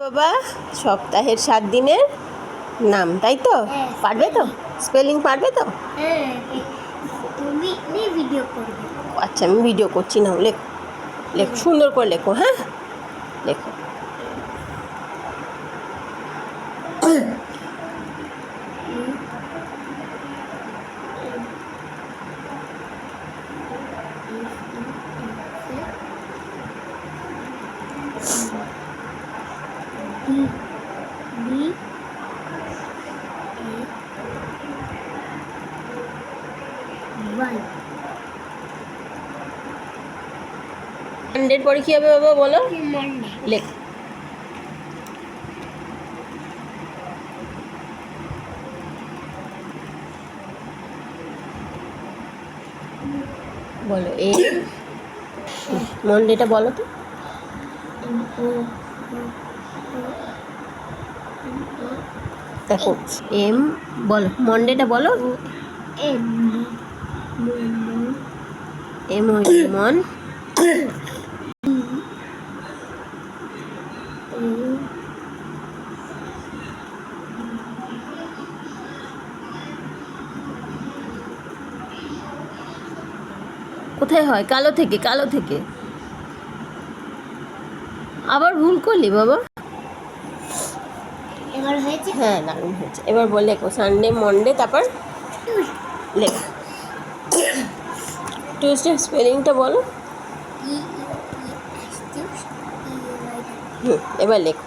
বাবা সপ্তাহের সাত দিনের নাম তাই তো? হ্যাঁ, পারবে তো? স্পেলিং পারবে তো? হ্যাঁ আচ্ছা আমি ভিডিও করছি না লেখো। লেখো সুন্দর করে লেখো হ্যাঁ? লেখো। বি বি ওয়াই পরে কী হবে বাবা বলো? লেখ। বলো এ মন্ডেটা বলো তো। দেখো এম বলো, মন্ডেটা বলো। এম মন। কোথায় হয়? কালো থেকে কালো থেকে। আবার ভুল করলি বাবা। এবার হয়েছে? হ্যাঁ দারুণ হয়েছে। এবার বল লেখো সানডে মন্ডে তারপর লেখ। টিউসডে স্পেলিংটা বলো। হুম এবার লেখো।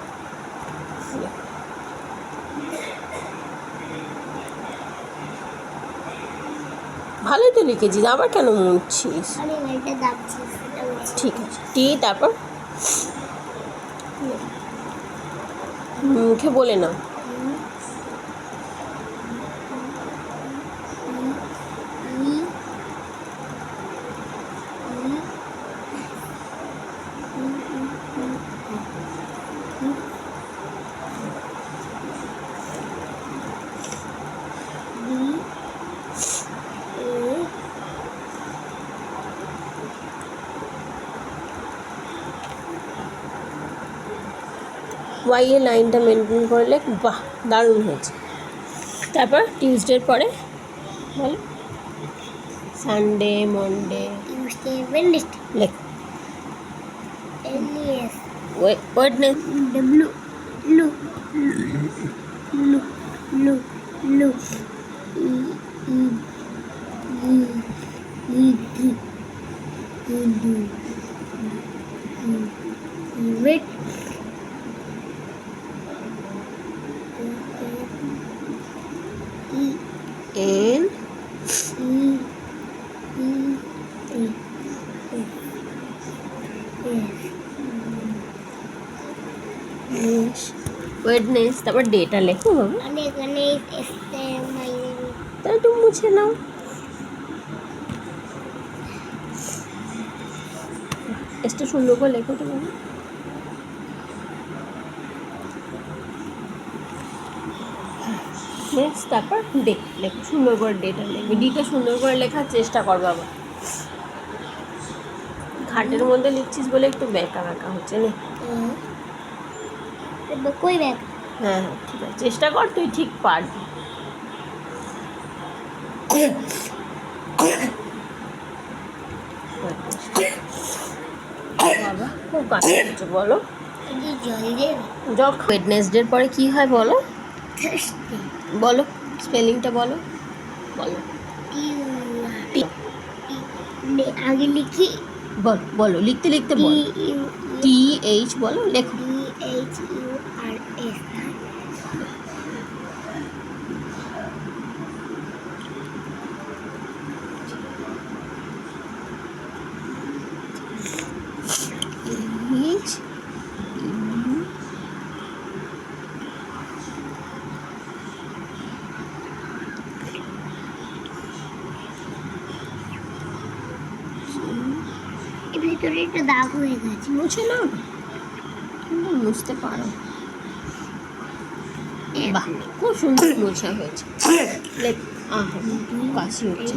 ভালোই তো লিখেছিস আবার কেন মুছছিস? ঠিক আছে টি তারপর? মুখে বলে না। ওয়াই এর লাইনটা মেনটেন করলে বাহ দারুণ হয়েছে। তারপর টিউসডের পরে বল। সানডে মনডে টিউসডে ওয়েডনেসডে লেখ। ওয়েডনেস ডব্লু লু লু লু লু ই ই ওয়েডনেস তারপর ডেটা লেখো মানে এখানে তাহলে একটু মুছে নাও। এসটা সুন্দর করে লেখো তো বাবা তারপর ডে লেখো। সুন্দর করে ডেটা লেখো। ডিটা সুন্দর করে লেখার চেষ্টা কর বাবা ঘাটের মধ্যে লিখছিস বলে একটু বেঁকা বেঁকা হচ্ছে না। কই ব্যাগ হ্যাঁ হ্যাঁ ঠিক আছে। চেষ্টা কর তুই ঠিক পারবি। বাবা খুব কাছে হচ্ছে বলো। জল ওয়েডনেসডের পরে কি হয় বলো। থার্সডে বলো স্পেলিংটা বলো বলো। আগে লিখি। বলো বলো লিখতে লিখতে বলো। টি এইচ বলো লেখো। H U R S H এর ভিতরে একটা দাগ হয়ে গেছে। মুছে নাও না। কিন্তু মুছতে পারো। বাহ খুব সুন্দর মোছা হয়েছে। কাশি হচ্ছে।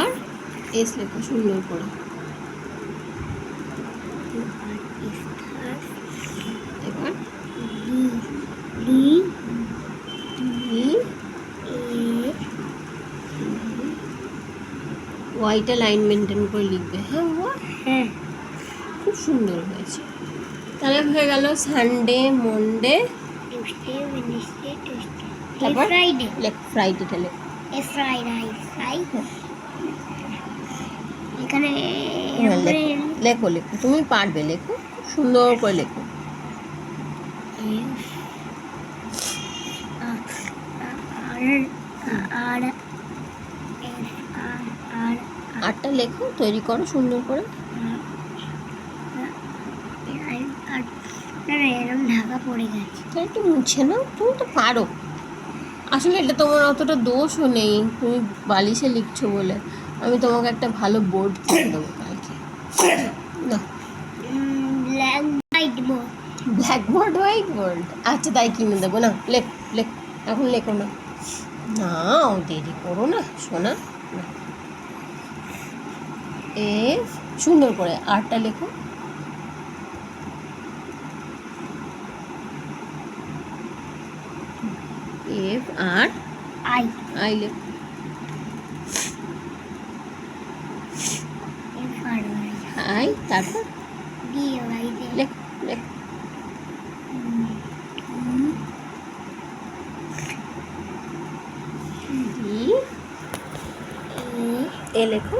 আর এস লেখো সুন্দর করে এবার ডি ই এ ওয়াইটা লাইন মেনটেন করে লিখবে। হ্যাঁ হ্যাঁ। খুব সুন্দর হয়েছে। তাহলে হয়ে গেল Sunday Monday Tuesday Wednesday Tuesday তারপর? ফ্রাইডে লেখ ফ্রাইডেটা লেখ এ ফ্রাই ফ্রাই এখানে হ্যাঁ, লেখো। লেখো তুমি পারবে লেখো। খুব সুন্দর করে লেখো। আর আর আটটা লেখো তৈরি করো সুন্দর করে। এরকম ঢাকা পড়ে গেছে। একটু মুছে নাও তুমি তো পারো। আসলে এটা তোমার অতটা দোষও নেই তুমি বালিশে লিখছো বলে। আমি তোমাকে একটা ভালো বোর্ড কিনে দেবো কালকে। না। Black white board black board white board আচ্ছা তাই কিনে দেবো। না লেখ লেখ এখন লেখো না। নাও দেরি করো না শোনা। না। এফ সুন্দর করে আরটা লেখো। F R I. আই লেখো আই তারপর লেখ লেখ। এ লেখো।